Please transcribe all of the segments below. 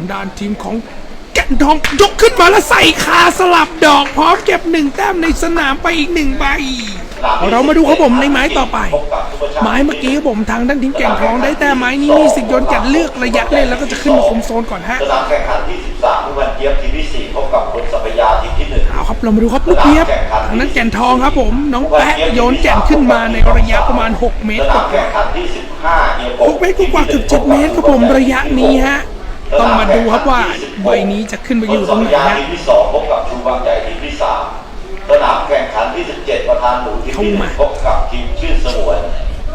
างด้านทีมของแก่นทองยกขึ้นมาแล้วใส่คาสลับดอกพร้อมเก็บหนึ่งแต้มในสนามไปอีกหนึ่งใบ เรามาดูครับผมในไม้ต่อไป ไม้เมื่อกี้ครับผมทางด้านทีมแก่งทองได้แต้มไม้นี้มีสิทธิ์ยนต์จัดเลือกระยะเล่นแล้วก็จะขึ้นมาคุมโซนก่อนฮะสนามแข่งขันที่ 13ผู้วันเจี๊ยบทีมที่ 4 พบกับคนสัพยาทีมที่1เอาครับเรามาดูครับลูกเพียบทางนั้นแก่นทองครับผม น้องแปะโยนแก่นขึ้นมาในระยะประมาณ 6 เมตสรกนามว่าแข่งขันที่15เอียง6เมตรกว่าเกือบ7เมตรครับผมระยะนี้ฮะ ต้องมาดูครับว่าใบนี้จะขึ้นไปอยู่ตรงไหนคนสัพยาฮะทีมที่2พบกับชูบางใหญ่ทีมที่3สนามแข่งขันที่ 17 ประธานหมูทีมที่เข้ามา1พบกับทีมชื่นสงวน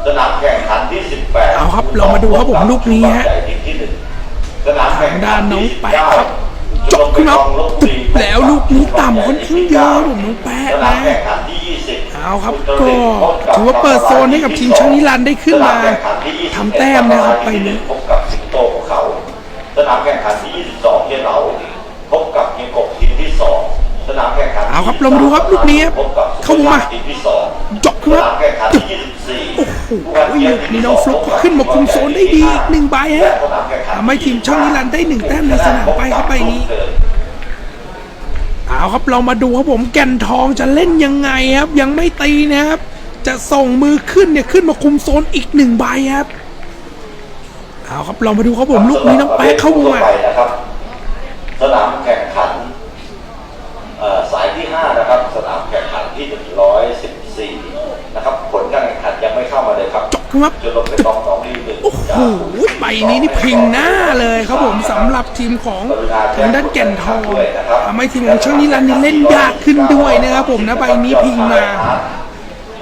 สนามแข่งขันที่ 18เอาครับเรามาดูครับผมลูกนี้ฮะชูบางใหญ่ทีมที่หนึ่งสนามแข่งขัด้านน้องที่แปะครับ19จบขึ้นมาตึบแล้วลูกนี้ต่ำค่อนข้างเยอะครับผมน้องแปะสนามนะแข่งขันที่20เอาครับก็ถือว่าเปิดโซนให้กับทีมช่างนิรันดร์ได้ขึ้นมาทำแต้มนะครับไปนี้ พบกับสิงโตภูเขา สนามแข่ง ขันที่22เฮียเหลาพบกับเฮียกบทีมที่2สนามแข่งขันที่เอาครับเรามาดูครับลูกนี้ครับพบกับเข้าวงมาทีมที่2จบขึ้นสมานามแข่งขันที่24โอ้โหนี่น้องฟลุกก็ขึ้นมาคุมโซนได้ดีอีกหนึ่งใบฮะทำให้ทีมช่างนิรันดร์ได้หนึ่งแต้มในสนามไปครับใบนี้เอาครับเรามาดูครับผมแก่นทองจะเล่นยังไงครับ ยังไม่ตีนะครับ จะส่งมือขึ้นเนี่ยขึ้นมาคุมโซนอีกหนึ่งใบครับเอาครับเรามาดูครับผมลูกนี้น้องแป๊ะเข้าวงมาไปนะครับ สนามแข่งขันเอ่อสายที่ 5 นะครับ สนามแข่งขันที่ 114 นะครับ ผลการแข่งขันยังไม่เข้ามาเลยครับจบครับจนลงไปตองสองดีหนึ่งโอ้โหใบนี้นี่พิงหน้าเลยครับผมสำหรับทีมของทางด้านแก่นทองทำให้ทีมของช่างนิรันดร์นี่เล่นยากขึ้นด้วยนะครับผมนะใบนี้พิงมา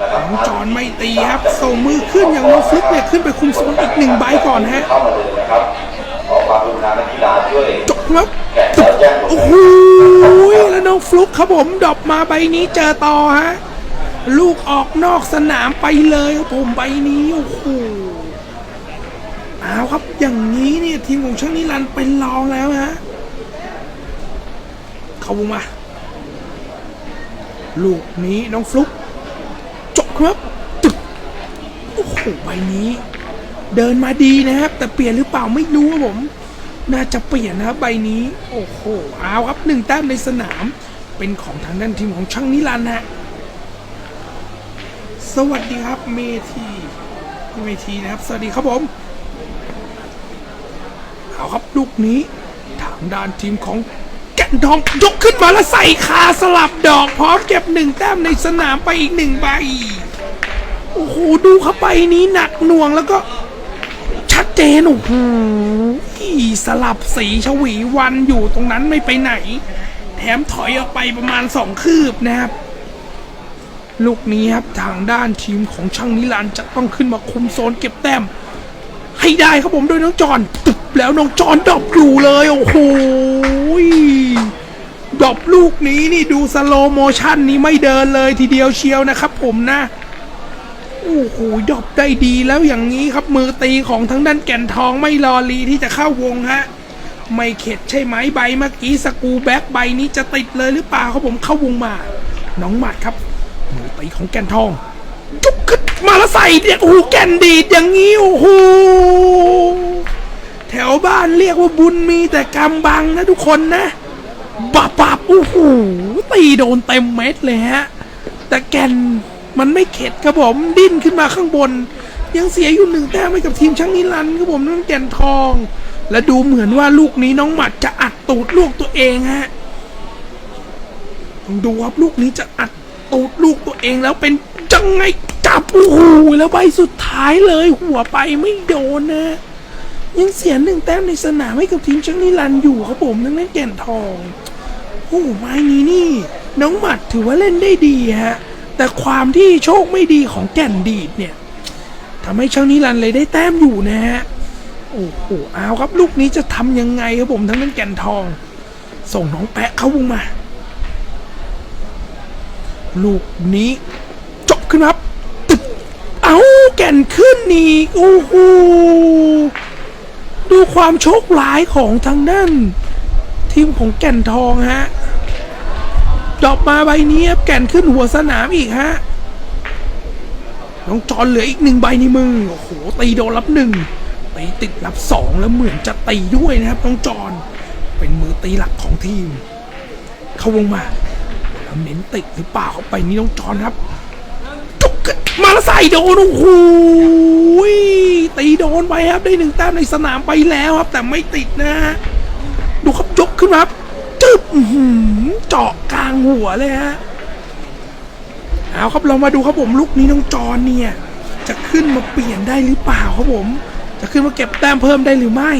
นะครับน้องจอนไม่ตีครับส่งมือขึ้นอย่างน้องฟลุกเนี่ยขึ้นไปคุมโซนอีกหนึ่งใบก่อนฮะเข้ามาเลยนะครับขอความกรุณานักกีฬาช่วยจบ ครับแกะแล้วแจ้โอ้โหแล้วน้องฟลุกครับผมดรอปมาใบนี้เจอต่อฮะ ลูกออกนอกสนามไปเลยครับผมใบนี้โอ้โหเอาครับอย่างนี้เนี่ยทีมของช่างนิรันด์เป็นรองแล้วฮะเข้าวงมา ลูกนี้น้องฟลุกจบครับตึกโอ้โหใบนี้ เดินมาดีนะครับ แต่เปลี่ยนหรือเปล่าไม่รู้ครับผม น่าจะเปลี่ยนนะครับใบนี้ โอ้โหเอาครับหนึ่งแต้มในสนาม เป็นของทางด้านทีมของช่างนิรันดร์ฮะสวัสดีครับเมทีพี่เมทีนะครับ สวัสดีครับผมเอาครับลูกนี้ทางด้านทีมของแก่นทองยกขึ้นมาแล้วใส่คาสลับดอกพร้อมเก็บหนึ่งแต้มในสนามไปอีกหนึ่งใบโอ้โหดูครับใบนี้หนักหน่วงแล้วก็ เจนโอ้โหสลับสีชวีวันอยู่ตรงนั้นไม่ไปไหน แถมถอยออกไปประมาณสองคืบนะครับ ลูกนี้ครับทางด้านทีมของช่างนิรันจะต้องขึ้นมาคุมโซนเก็บแต้ม ให้ได้ครับผมโดยน้องจอนตึบแล้วน้องจอนดอปอยู่เลยโอ้โหดอปลูกนี้นี่ดูสโลโมชั่นนี้ไม่เดินเลยทีเดียวเชียวนะครับผมนะ โอ้โหดอปได้ดีแล้วอย่างนี้ครับมือตีของทั้งด้านแก่นทองไม่รอรีที่จะเข้าวงฮะ ไม่เข็ดใช่ไหมใบเมื่อกี้สกูแบ็กใบนี้จะติดเลยหรือเปล่าครับผมเข้าวงมา น้องหมัดครับ มือตีของแก่นทองจุกขึ้นมาแล้วใส่เนี่ยโอ้โหแก่นดีดอย่างนี้โอ้โหแถวบ้านเรียกว่าบุญมีแต่กำบังนะทุกคนนะบับบับโอ้โหตีโดนเต็มเม็ดเลยฮะ แต่แก่น มันไม่เข็ดครับผมดิ้นขึ้นมาข้างบน ยังเสียอยู่หนึ่งแต้มให้กับทีมช่างนิรันดร์ครับผมนั่นแก่นทอง และดูเหมือนว่าลูกนี้น้องหมัดจะอัดตูดลูกตัวเองฮะลองดูครับลูกนี้จะอัดตูดลูกตัวเองแล้วเป็นจังไงจับโอ้โหแล้วใบสุดท้ายเลย หัวไปไม่โดนนะ ยังเสียหนึ่งแต้มในสนามให้กับทีมช่างนิรันดร์อยู่ครับผมนั่นแก่นทองโอ้ไม้นี้นี่ น้องหมัดถือว่าเล่นได้ดีฮะ แต่ความที่โชคไม่ดีของแก่นดีดเนี่ยทำให้ช่างนิรันเลยได้แต้มอยู่นะฮะ โอ้โหเอาครับลูกนี้จะทำยังไงครับผมทั้งนั้นแก่นทอง ส่งน้องแปะเข้าวงมา ลูกนี้จบขึ้นครับตึกเอาแก่นขึ้นอีกโอ้โหดูความโชคร้ายของทางด้านทีมของแก่นทองฮะ ดรอปมาใบนี้ครับแก่นขึ้นหัวสนามอีกฮะน้องจอนเหลืออีกหนึ่งใบในมือโอ้โหตีโดนรับหนึ่งตีติดรับสองแล้วเหมือนจะตีด้วยนะครับน้องจอนเป็นมือตีหลักของทีม เข้าวงมาแล้วเน้นติดหรือเปล่าเข้าไปนี่น้องจอนครับจุกมาแล้วใส่โดนโอ้โหตีโดนไปครับได้หนึ่งแต้มในสนามไปแล้วครับ แต่ไม่ติดนะฮะดูครับยกขึ้นครับจึบเจาะางหัวเลยฮะ เอาครับเรามาดูครับผมลูกนี้น้องจอนเนี่ย จะขึ้นมาเปลี่ยนได้หรือเปล่าครับผม จะขึ้นมาเก็บแต้มเพิ่มได้หรือไม่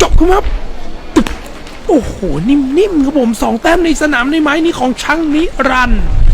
จบครับโอ้โห นิ่มๆครับผมสองแต้มในสนามในไม้นี้ของช่างนิรันด์